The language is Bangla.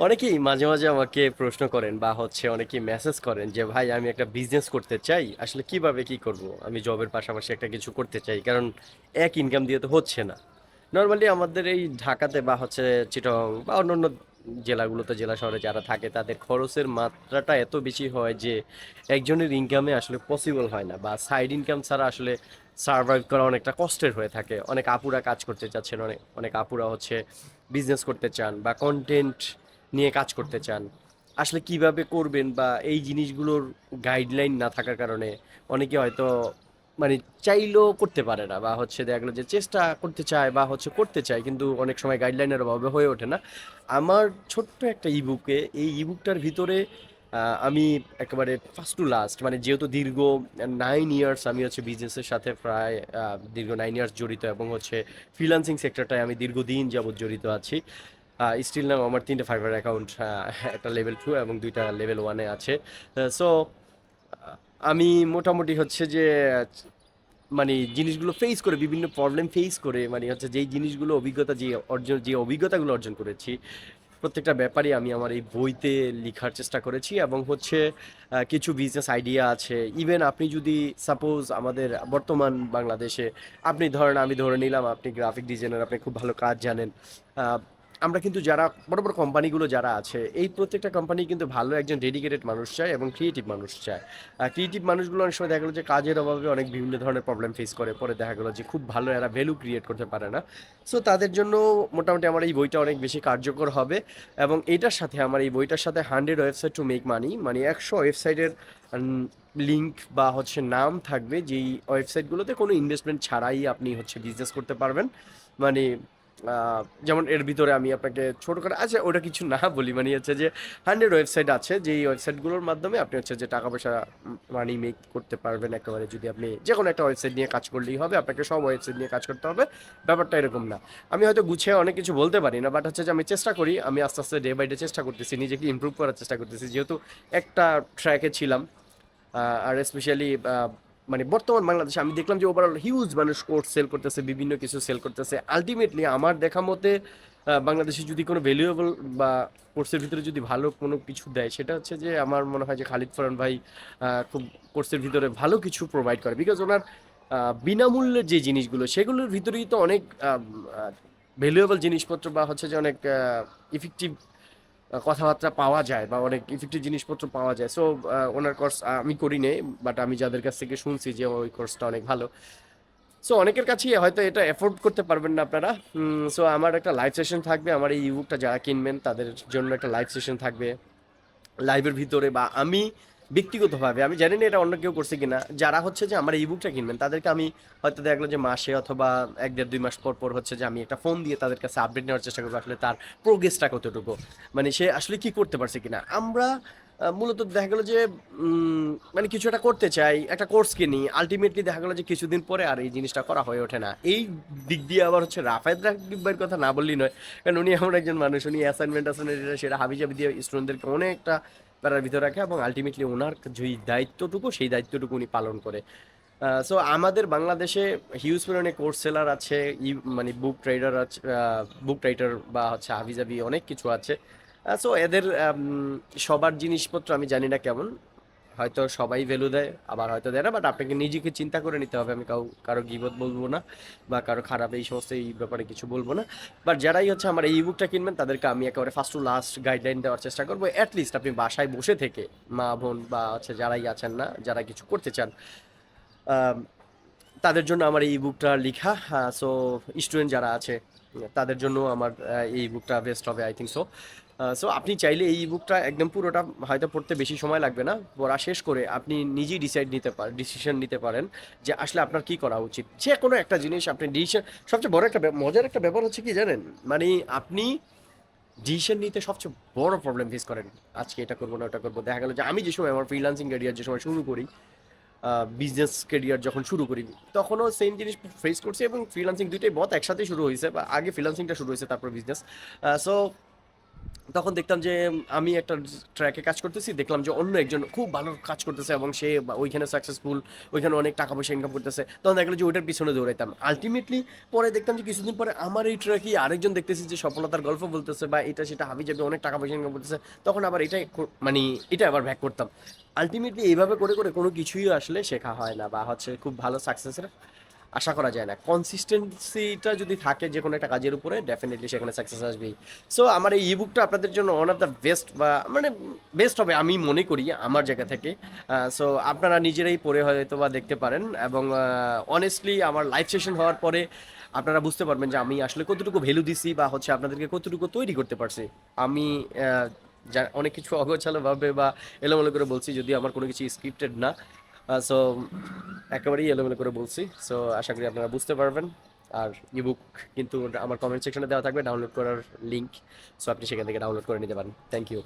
অনেকেই মাঝে মাঝে আমাকে প্রশ্ন করেন বা হচ্ছে অনেকেই মেসেজ করেন যে, ভাই, আমি একটা বিজনেস করতে চাই, আসলে কীভাবে কি করব? আমি জবের পাশাপাশি একটা কিছু করতে চাই। কারণ এক ইনকাম দিয়ে তো হচ্ছে না। নর্মালি আমাদের এই ঢাকাতে বা হচ্ছে চিটং বা অন্যান্য জেলাগুলোতে, জেলা শহরে যারা থাকে, তাদের খরচের মাত্রাটা এত বেশি হয় যে, একজনের ইনকামে আসলে পসিবল হয় না বা সাইড ইনকাম ছাড়া আসলে সার্ভাইভ করা অনেকটা কষ্টের হয়ে থাকে। অনেক আপুরা কাজ করতে চাচ্ছেন, অনেক অনেক আপুরা হচ্ছে বিজনেস করতে চান বা কন্টেন্ট নিয়ে কাজ করতে চান? আসলে কীভাবে করবেন বা এই জিনিসগুলোর গাইডলাইন না থাকার কারণে অনেকে হয়তো মানে চাইলেও করতে পারে না বা হচ্ছে দেখা গেলো যে চেষ্টা করতে চায় বা হচ্ছে করতে চায় কিন্তু অনেক সময় গাইডলাইনের অভাবে হয়ে ওঠে না। আমার ছোট্ট একটা ইবুকে এই ইবুকটার ভিতরে আমি একেবারে ফার্স্ট টু লাস্ট মানে যেহেতু দীর্ঘ নাইন ইয়ার্স আমি হচ্ছে বিজনেসের সাথে প্রায় দীর্ঘ নাইন ইয়ার্স জড়িত এবং হচ্ছে ফ্রিল্যান্সিং সেক্টরটায় আমি দীর্ঘদিন যাবৎ জড়িত আছি। স্টিল নাও আমার তিনটে ফাইবার অ্যাকাউন্ট একটা লেভেল টু এবং দুইটা লেভেল ওয়ানে আছে। সো আমি মোটামুটি হচ্ছে যে মানে জিনিসগুলো ফেস করে, বিভিন্ন প্রবলেম ফেস করে মানে হচ্ছে যেই জিনিসগুলো অভিজ্ঞতা, যে অর্জন, যে অভিজ্ঞতাগুলো অর্জন করেছি, প্রত্যেকটা ব্যাপারই আমি আমার এই বইতে লেখার চেষ্টা করেছি এবং হচ্ছে কিছু বিজনেস আইডিয়া আছে। ইভেন আপনি যদি সাপোজ আমাদের বর্তমান বাংলাদেশে, আপনি ধরেন আমি ধরে নিলাম, আপনি গ্রাফিক ডিজাইনার আপনি খুব ভালো কাজ জানেন। আমরা কিন্তু যারা, বড় বড় কোম্পানিগুলো যারা আছে, এই প্রত্যেকটা কোম্পানি কিন্তু ভালো একজন ডেডিকেটেড মানুষ চায় এবং ক্রিয়েটিভ মানুষ চায়। আর ক্রিয়েটিভ মানুষগুলো অনেক সময় দেখা গেলো যে কাজের অভাবে অনেক বিভিন্ন ধরনের প্রবলেম ফেস করে, পরে দেখা গেলো যে খুব ভালো এরা ভ্যালু ক্রিয়েট করতে পারে না। সো তাদের জন্য মোটামুটি আমার এই বইটা অনেক বেশি কার্যকর হবে এবং এটার সাথে আমার এই বইটার সাথে hundred website to make money মানে একশো ওয়েবসাইটের লিঙ্ক বা হচ্ছে নাম থাকবে, যেই ওয়েবসাইটগুলোতে কোনো ইনভেস্টমেন্ট ছাড়াই আপনি হচ্ছে বিজনেস করতে পারবেন। মানে যেমন এর ভিতরে আমি আপনাকে ছোট করে আচ্ছা ওটা কিছু না বলি মানে হচ্ছে যে হান্ড্রেড ওয়েবসাইট আছে, যেই ওয়েবসাইটগুলোর মাধ্যমে আপনি হচ্ছে যে টাকা পয়সা মানি মেক করতে পারবেন একেবারে, যদি আপনি যে কোনো একটা ওয়েবসাইট নিয়ে কাজ করলেই হবে, আপনাকে সব ওয়েবসাইট নিয়ে কাজ করতে হবে, ব্যাপারটা এরকম না। আমি হয়তো গুছিয়ে অনেক কিছু বলতে পারি না বাট হচ্ছে যে আমি চেষ্টা করি, আমি আস্তে আস্তে ডে বাই ডে চেষ্টা করতেছি, নিজেকে ইমপ্রুভ করার চেষ্টা করতেছি, যেহেতু একটা ট্র্যাকে ছিলাম আর স্পেশালি মানে বর্তমান বাংলাদেশে আমি দেখলাম যে ওভারঅল হিউজ মানুষ কোর্স সেল করতেছে, বিভিন্ন কিছু সেল করতেছে। আলটিমেটলি আমার দেখা মতে বাংলাদেশে যদি কোনো ভ্যালুয়েবল বা কোর্সের ভিতরে যদি ভালো কোনো কিছু দেয়, সেটা হচ্ছে যে আমার মনে হয় যে খালিদ ফরান ভাই খুব কোর্সের ভিতরে ভালো কিছু প্রোভাইড করে। বিকজ ওনার বিনামূল্যের যে জিনিসগুলো, সেগুলোর ভিতরেই তো অনেক ভ্যালুয়েবল জিনিসপত্র বা হচ্ছে যে অনেক ইফেক্টিভ কথাবার্তা পাওয়া যায় বা অনেক ইফেক্টিভ জিনিসপত্র পাওয়া যায়। সো ওনার কোর্স আমি করি নেই বাট আমি যাদের কাছ থেকে শুনছি যে ওই কোর্সটা অনেক ভালো। সো অনেকের কাছেই হয়তো এটা এফোর্ড করতে পারবেন না আপনারা। সো আমার একটা লাইভ সেশন থাকবে, আমার এই ইবুকটা যারা কিনবেন, তাদের জন্য একটা লাইভ সেশন থাকবে। লাইভের ভিতরে বা আমি ব্যক্তিগতভাবে, আমি জানি না এটা অন্য কেউ করছে কিনা, যারা হচ্ছে যে আমার এই বুকটা কিনবেন, তাদেরকে আমি হয়তো দেখল যে মাসে অথবা এক দেড় দুই মাস পর পর হচ্ছে যে আমি একটা ফোন দিয়ে তাদের কাছে আপডেট নেওয়ার চেষ্টা করব, আসলে তার প্রোগ্রেসটা কতটুকু মানে সে আসলে কি করতে পারছে কিনা। আমরা মূলত দেখা গেলো যে মানে কিছু একটা করতে চাই, একটা কোর্স কিনি আলটিমেটলি দেখা গেলো যে কিছুদিন পরে আর এই জিনিসটা করা হয়ে ওঠে না। এই দিক দিয়ে আবার হচ্ছে রাফায়েদ রাকিব ভাইয়ের কথা না বললেই নয়, কারণ উনি এমন একজন মানুষ, উনি অ্যাসাইনমেন্ট অ্যাসাইনমেন্ট সেটা হাবিজাবি দিয়ে স্টুডেন্টদেরকে অনেকটা প্যারার ভিতরে রাখে এবং আলটিমেটলি ওনার যেই দায়িত্বটুকু, সেই দায়িত্বটুকু উনি পালন করে। সো আমাদের বাংলাদেশে হিউজ পরিমাণে কোর্স সেলার আছে, ই- মানে বুক রাইডার আছে বুক রাইটার বা হচ্ছে হাবিজাবি অনেক কিছু আছে। সো এদের সবার জিনিসপত্র আমি জানি না কেমন। হয়তো সবাই ভ্যালু দেয়, আবার হয়তো দেয় না বাট আপনাকে নিজেকে চিন্তা করে নিতে হবে। আমি কাউ, কারও গিবত বলব না, বা কারও খারাপ এই সমস্ত, এই ব্যাপারে কিছু বলব না। বাট যারাই হচ্ছে আমার এই বুকটা কিনবেন, তাদেরকে আমি একেবারে ফার্স্ট টু লাস্ট গাইডলাইন দেওয়ার চেষ্টা করব। অ্যাটলিস্ট আপনি বাসায় বসে থেকে, মা, বোন, বা হচ্ছে যারাই আছেন না, যারা কিছু করতে চান তাদের জন্য আমার এই বুকটা লেখা। সো স্টুডেন্ট যারা আছে, তাদের জন্য আমার এই বুকটা বেস্ট হবে আই থিঙ্ক সো সো আপনি চাইলে এই বুকটা একদম পুরোটা হয়তো পড়তে বেশি সময় লাগবে না। পড়া শেষ করে আপনি নিজেই ডিসাইড নিতে পারেন ডিসিশন নিতে পারেন যে আসলে আপনার কি করা উচিত। যে কোনো একটা জিনিস আপনি ডিসিশন সবচেয়ে বড় একটা মজার একটা ব্যাপার হচ্ছে কি জানেন? মানে আপনি ডিসিশন নিতে সবচেয়ে বড় প্রবলেম ফেস করেন। আজকে এটা করব না, ওটা করব। দেখা গেল যে আমি যে সময় আমার ফ্রিলান্সিং ক্যারিয়ার যে সময় শুরু করি বিজনেস ক্যারিয়ার যখন শুরু করি, তখনও সেম জিনিস ফেস করছি এবং ফ্রিলান্সিং দুইটাই বত একসাথে শুরু হয়েছে বা আগে ফ্রিলান্সিংটা শুরু হয়েছে তারপর বিজনেস সো তখন দেখতাম যে আমি একটা ট্র্যাকে কাজ করতেছি, দেখলাম যে অন্য একজন খুব ভালো কাজ করতেছে এবং সে ওইখানে সাকসেসফুল ওইখানে অনেক টাকা পয়সা ইনকাম করতেছে। তখন দেখলাম যে ওইটার পিছনে দৌড়াইতাম। আলটিমেটলি পরে দেখতাম যে কিছুদিন পরে আমার এই ট্র্যাকই আরেকজন দেখতেছি যে সফলতার গল্প বলতেছে বা এটা সেটা হাবি যাবে অনেক টাকা পয়সা ইনকাম করতেছে। তখন আবার এটাই মানে এটা আবার ব্যাক করতাম। আলটিমেটলি এইভাবে করে করে কোনো কিছুই আসলে শেখা হয় না বা হচ্ছে খুব ভালো সাকসেসের আশা করা যায় না। কনসিস্টেন্সিটা যদি থাকে যে কোনো একটা কাজের উপরে ডেফিনেটলি সেখানে সাকসেস আসবেই সো আমার এই ইবুকটা আপনাদের জন্য ওয়ান অফ দ্য বেস্ট বা মানে বেস্ট হবে আমি মনে করি আমার জায়গা থেকে। সো আপনারা নিজেরাই পড়ে হয়তো বা দেখতে পারেন এবং অনেস্টলি আমার লাইভ সেশন হওয়ার পরে আপনারা বুঝতে পারবেন যে আমি আসলে কতটুকু ভ্যালু দিছি বা হচ্ছে আপনাদেরকে কতটুকু তৈরি করতে পারছি। আমি অনেক কিছু অগোছালোভাবে বা এলোমেলো করে বলছি যদি আমার কোনো কিছু স্ক্রিপ্টেড না। সো একেবারেই এলোমেলো করে বলছি। সো আশা করি আপনারা বুঝতে পারবেন। আর ইবুক কিন্তু আমার কমেন্ট সেকশনে দেওয়া থাকবে ডাউনলোড করার লিঙ্ক সো আপনি সেখান থেকে ডাউনলোড করে নিতে পারেন। Thank you